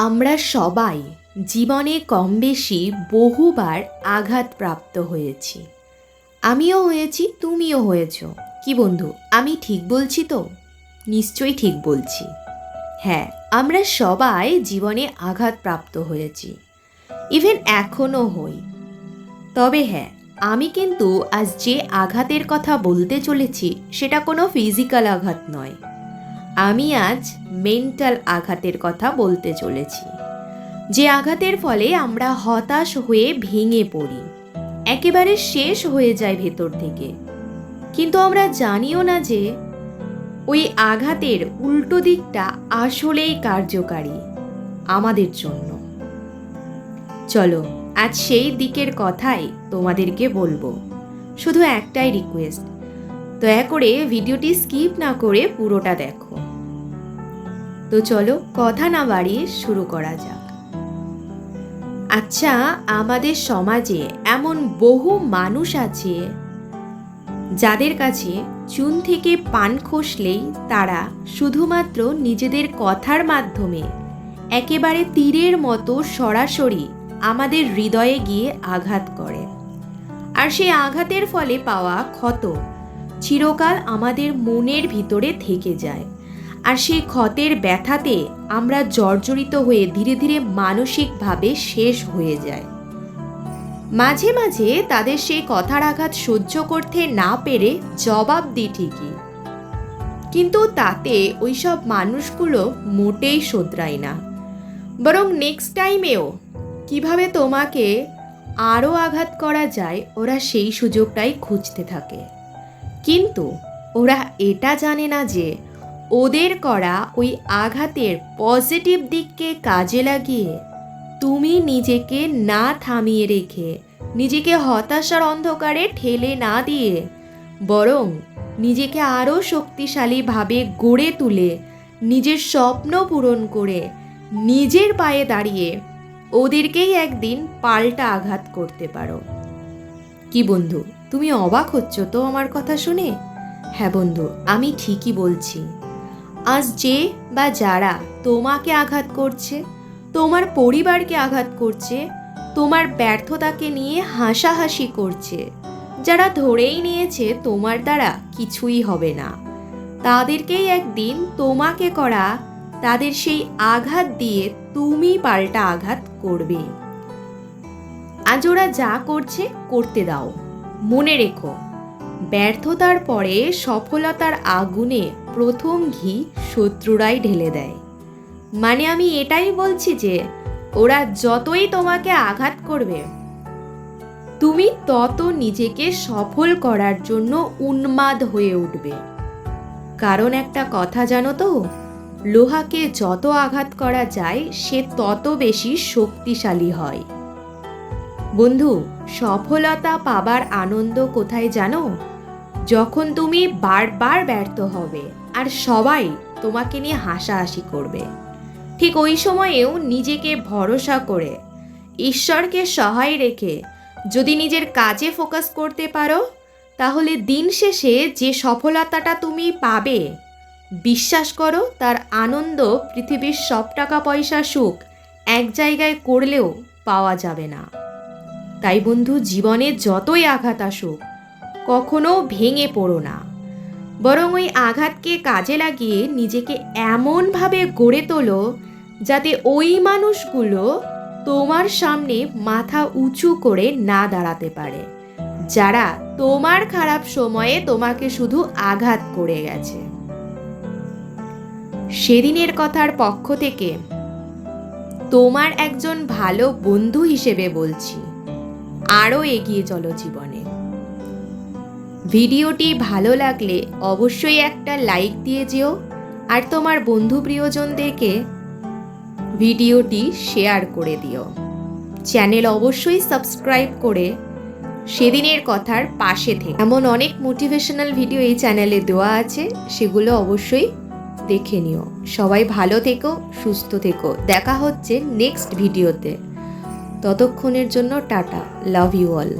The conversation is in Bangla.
আমরা সবাই জীবনে কম বেশি বহুবার আঘাতপ্রাপ্ত হয়েছি। আমিও হয়েছি, তুমিও হয়েছ। কি বন্ধু, আমি ঠিক বলছি তো? নিশ্চয়ই ঠিক বলছি। হ্যাঁ আমরা সবাই জীবনে আঘাতপ্রাপ্ত হয়েছি। ইভেন এখনও হই। তবে হ্যাঁ আমি কিন্তু আজ যে আঘাতের কথা বলতে চলেছি, সেটা কোনো ফিজিক্যাল আঘাত নয়। আমি আজ মেন্টাল আঘাতের কথা বলতে চলেছি। যে আঘাতের ফলে আমরা হতাশ হয়ে ভেঙে পড়ি। একেবারে শেষ হয়ে যায় ভেতর থেকে। কিন্তু আমরা জানিও না যে ওই আঘাতের উল্টো দিকটা আসলেই কার্যকারী আমাদের জন্য। চলো, আজ সেই দিকের কথাই তোমাদেরকে বলব। শুধু একটাই রিকোয়েস্ট দয়া করে ভিডিওটি স্কিপ না করে পুরোটা দেখো। তো চলো কথা না বাড়িয়ে শুরু করা যাক। আচ্ছা আমাদের সমাজে এমন বহু মানুষ আছে যাদের কাছে চুন থেকে পান খসলেই তারা শুধুমাত্র নিজেদের কথার মাধ্যমে একেবারে তীরের মতো সরাসরি আমাদের হৃদয়ে গিয়ে আঘাত করে। আর সেই আঘাতের ফলে পাওয়া ক্ষত চিরকাল আমাদের মনের ভিতরে থেকে যায়। আর সেই ক্ষতের ব্যথাতে আমরা জর্জরিত হয়ে ধীরে ধীরে মানসিকভাবে শেষ হয়ে যায় মাঝে মাঝে তাদের সেই কথার আঘাত সহ্য করতে না পেরে জবাব দিই ঠিকই। কিন্তু তাতে ওইসব মানুষগুলো মোটেই শোধরায় না। বরং নেক্সট টাইমেও কীভাবে তোমাকে আরও আঘাত করা যায়, ওরা সেই সুযোগটাই খুঁজতে থাকে। কিন্তু ওরা এটা জানে না যে ওদের করা ওই আঘাতের পজিটিভ দিককে কাজে লাগিয়ে তুমি নিজেকে না থামিয়ে রেখে নিজেকে হতাশার অন্ধকারে ঠেলে না দিয়ে বরং নিজেকে আরও শক্তিশালীভাবে গড়ে তুলে নিজের স্বপ্ন পূরণ করে নিজের পায়ে দাঁড়িয়ে ওদেরকেই একদিন পাল্টা আঘাত করতে পারো। কি বন্ধু, তুমি অবাক হচ্ছ তো আমার কথা শুনে? হ্যাঁ বন্ধু, আমি ঠিকই বলছি। আজ যে বা যারা তোমাকে আঘাত করছে, তোমার পরিবারকে আঘাত করছে, তোমার ব্যর্থতাকে নিয়ে হাসাহাসি করছে, যারা ধরেই নিয়েছে তোমার দ্বারা কিছুই হবে না। তাদেরকেই একদিন তোমাকে করা, তাদের সেই আঘাত দিয়ে তুমি পাল্টা আঘাত করবে। আজ ওরা যা করছে, করতে দাও। মনে রেখো। ব্যর্থতার পরে সফলতার আগুনে প্রথম ঘি শত্রুরাই ঢেলে দেয়। মানে আমি এটাই বলছি যে, ওরা যতই তোমাকে আঘাত করবে, তুমি তত নিজেকে সফল করার জন্য উন্মাদ হয়ে উঠবে। কারণ একটা কথা জানো তো, লোহাকে যত আঘাত করা যায়, সে তত বেশি শক্তিশালী হয়। বন্ধু, সফলতা পাবার আনন্দ কোথায় জানো? যখন তুমি বারবার ব্যর্থ হবে আর সবাই তোমাকে নিয়ে হাসাহাসি করবে, ঠিক ওই সময়েও নিজেকে ভরসা করে, ঈশ্বরকে সহায় রেখে যদি নিজের কাজে ফোকাস করতে পারো, তাহলে দিন শেষে যে সফলতাটা তুমি পাবে, বিশ্বাস করো তার আনন্দ পৃথিবীর সব টাকা পয়সা সুখ এক জায়গায় করলেও পাওয়া যাবে না। তাই বন্ধু, জীবনে যতই আঘাত আসুক, কখনো ভেঙে পড়ো না। বরং ওই আঘাতকে কাজে লাগিয়ে নিজেকে এমনভাবে গড়ে তোলো যাতে ওই মানুষগুলো তোমার সামনে মাথা উঁচু করে না দাঁড়াতে পারে, যারা তোমার খারাপ সময়ে তোমাকে শুধু আঘাত করে গেছে। সেদিনের কথার পক্ষ থেকে তোমার একজন ভালো বন্ধু হিসেবে বলছি। আরও এগিয়ে চলো জীবনে। ভিডিওটি ভালো লাগলে অবশ্যই একটা লাইক দিয়ে যেও আর তোমার বন্ধু প্রিয়জনদেরকে ভিডিওটি শেয়ার করে দিও। চ্যানেল অবশ্যই সাবস্ক্রাইব করে সেদিনের কথার পাশে থেকে। এমন অনেক মোটিভেশনাল ভিডিও এই চ্যানেলে দেওয়া আছে, সেগুলো অবশ্যই দেখে নিও। সবাই ভালো থেকো, সুস্থ থেকো। দেখা হচ্ছে নেক্সট ভিডিওতে। ততক্ষণের জন্য টাটা লাভ ইউ অল।